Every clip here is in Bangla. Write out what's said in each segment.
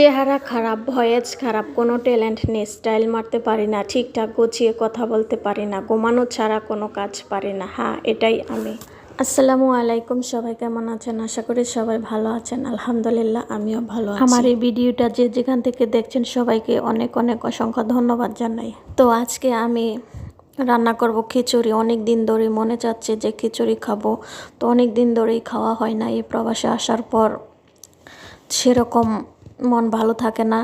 চেহারা খারাপ ভয়েস খারাপ কোনো ট্যালেন্ট নেই স্টাইল মারতে পারি না ঠিকঠাক গুছিয়ে কথা বলতে পারি না ঘুমানো ছাড়া কোনো কাজ পারি না। হ্যাঁ এটাই আমি। আসসালামু আলাইকুম সবাই কেমন আছেন? আশা করি সবাই ভালো আছেন। আলহামদুলিল্লাহ আমিও ভালো আছি। আমার এই ভিডিওটা যে যেখান থেকে দেখছেন সবাইকে অনেক অনেক অসংখ্য ধন্যবাদ জানাই। তো আজকে আমি রান্না করব খিচুড়ি। অনেক দিন ধরে মনে চাচ্ছে যে খিচুড়ি খাব। তো অনেক দিন ধরেই খাওয়া হয় না। এই প্রবাসে আসার পর সেরকম মন ভালো থাকে না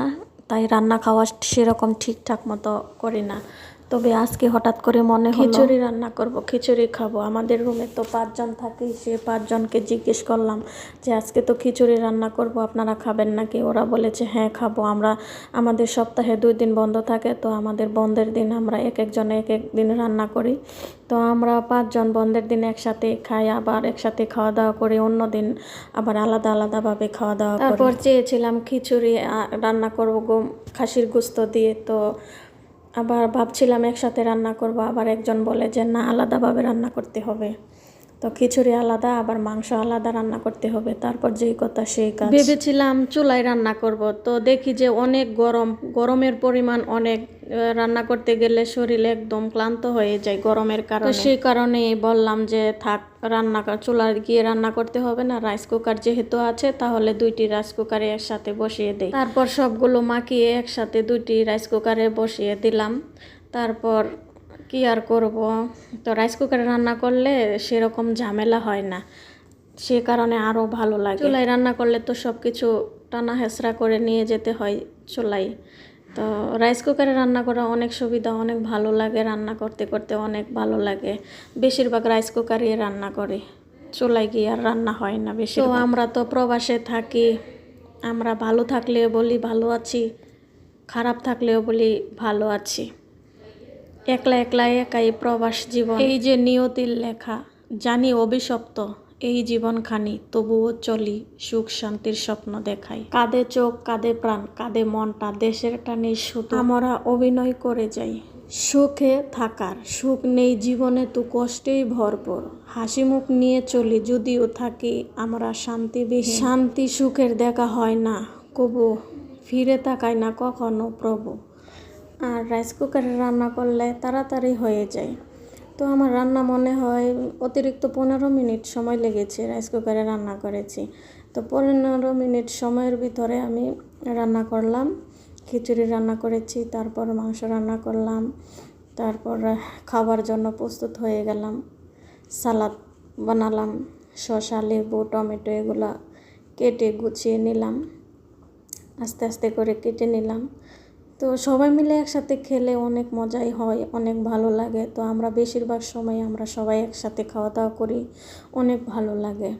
তাই রান্না খাওয়া সেরকম ঠিকঠাক মতো করি না। তবে আজকে হঠাৎ করে মনে হলো খিচুড়ি রান্না করব খিচুড়ি খাব। আমাদের রুমে তো পাঁচজন থাকি সে পাঁচজনকে জিজ্ঞেস করলাম যে আজকে তো খিচুড়ি রান্না করব আপনারা খাবেন নাকি? ওরা বলেছে হ্যাঁ খাব। আমরা আমাদের সপ্তাহে দুই দিন বন্ধ থাকে তো আমাদের বন্ধের দিন আমরা এক একজনে এক এক দিন রান্না করি। তো আমরা পাঁচজন বন্ধের দিন একসাথে খাই আবার একসাথে খাওয়া দাওয়া করি অন্য দিন আবার আলাদা আলাদাভাবে খাওয়া দাওয়া তারপর চেয়েছিলাম খিচুড়ি রান্না করব গো খাসির গুস্ত দিয়ে তো আবার ভাবছিলাম একসাথে রান্না করব আবার একজন বলে যে না আলাদাভাবে রান্না করতে হবে। তো খিচুড়ি আলাদা আবার মাংস আলাদা রান্না করতে হবে। তারপর যেই কথা সেই কাজ। ভেবেছিলাম চুলায় রান্না করব। তো দেখি যে অনেক গরম গরমের পরিমাণ অনেক রান্না করতে গেলে শরীরে একদম ক্লান্ত হয়ে যায় গরমের কারণে। তো সেই কারণে বললাম যে থাক রান্না চুলায় গিয়ে রান্না করতে হবে না। রাইস কুকার যেহেতু আছে তাহলে দুইটি রাইস কুকারে একসাথে বসিয়ে দিই। তারপর সবগুলো মাখিয়ে একসাথে দুইটি রাইস কুকারে বসিয়ে দিলাম। তারপর কি আর করব? তো রাইস কুকারে রান্না করলে সেরকম ঝামেলা হয় না। সে কারণে আরও ভালো লাগে। চুলায় রান্না করলে তো সব কিছু টানা হেঁচড়া করে নিয়ে যেতে হয় চুলায়। তো রাইস কুকারে রান্না করা অনেক সুবিধা, অনেক ভালো লাগে রান্না করতে করতে, অনেক ভালো লাগে। বেশিরভাগ রাইস কুকারে রান্না করি। চুলায় গিয়ে আর রান্না হয় না বেশি তো আমরা তো প্রবাসে থাকি। আমরা ভালো থাকলেও বলি ভালো আছি, খারাপ থাকলেও বলি ভালো আছি। একলা একলা একাই প্রবাস জীবন। এই যে নিয়তির লেখা, জানি অভিশপ্ত, এই জীবনখানি তবুও চলি সুখ শান্তির স্বপ্ন দেখাই। কাঁধে চোখ কাঁধে প্রাণ কাঁধে মনটা দেশের টানে শুধু আমরা অভিনয় করে যাই, সুখে থাকার। সুখ নেই জীবনে তো কষ্টেই ভরপুর। হাসি মুখ নিয়ে চলি যদিও থাকি আমরা শান্তি শান্তি সুখের দেখা হয় না, কবু ফিরে তাকায় না কখনো প্রভু। আর রাইস কুকারে রান্না করলে তাড়াতাড়ি হয়ে যায়। তো আমার রান্না মনে হয় অতিরিক্ত পনেরো মিনিট সময় লেগেছে রাইস কুকারে রান্না করেছি। তো পনেরো মিনিট সময়ের ভিতরে আমি রান্না করলাম, খিচুড়ি রান্না করেছি, তারপর মাংস রান্না করলাম, তারপর খাবার জন্য প্রস্তুত হয়ে গেলাম, সালাদ বানালাম, শসা, লেবু, টমেটো এগুলো কেটে গুছিয়ে নিলাম, আস্তে আস্তে করে কেটে নিলাম। তো সবাই মিলে একসাথে খেলে অনেক মজাই হয়, অনেক ভালো লাগে। তো আমরা বেশিরভাগ সময় আমরা সবাই একসাথে খাওয়া দাওয়া করি, অনেক ভালো লাগে।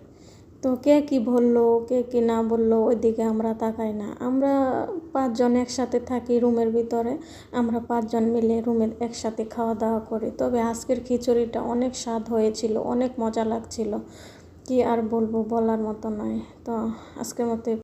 তো কে কি বলল, কে কি না বলল, ওইদিকে আমরা তাকাই না। আমরা পাঁচজন একসাথে থাকি রুমের ভিতরে, আমরা পাঁচজন মিলে রুমের একসাথে খাওয়া দাওয়া করি। তবে আজকের খিচুড়িটা অনেক স্বাদ হয়েছিল, অনেক মজা লাগছিল। কি আর বলব বলার মতো নয়। তো আজকের মতো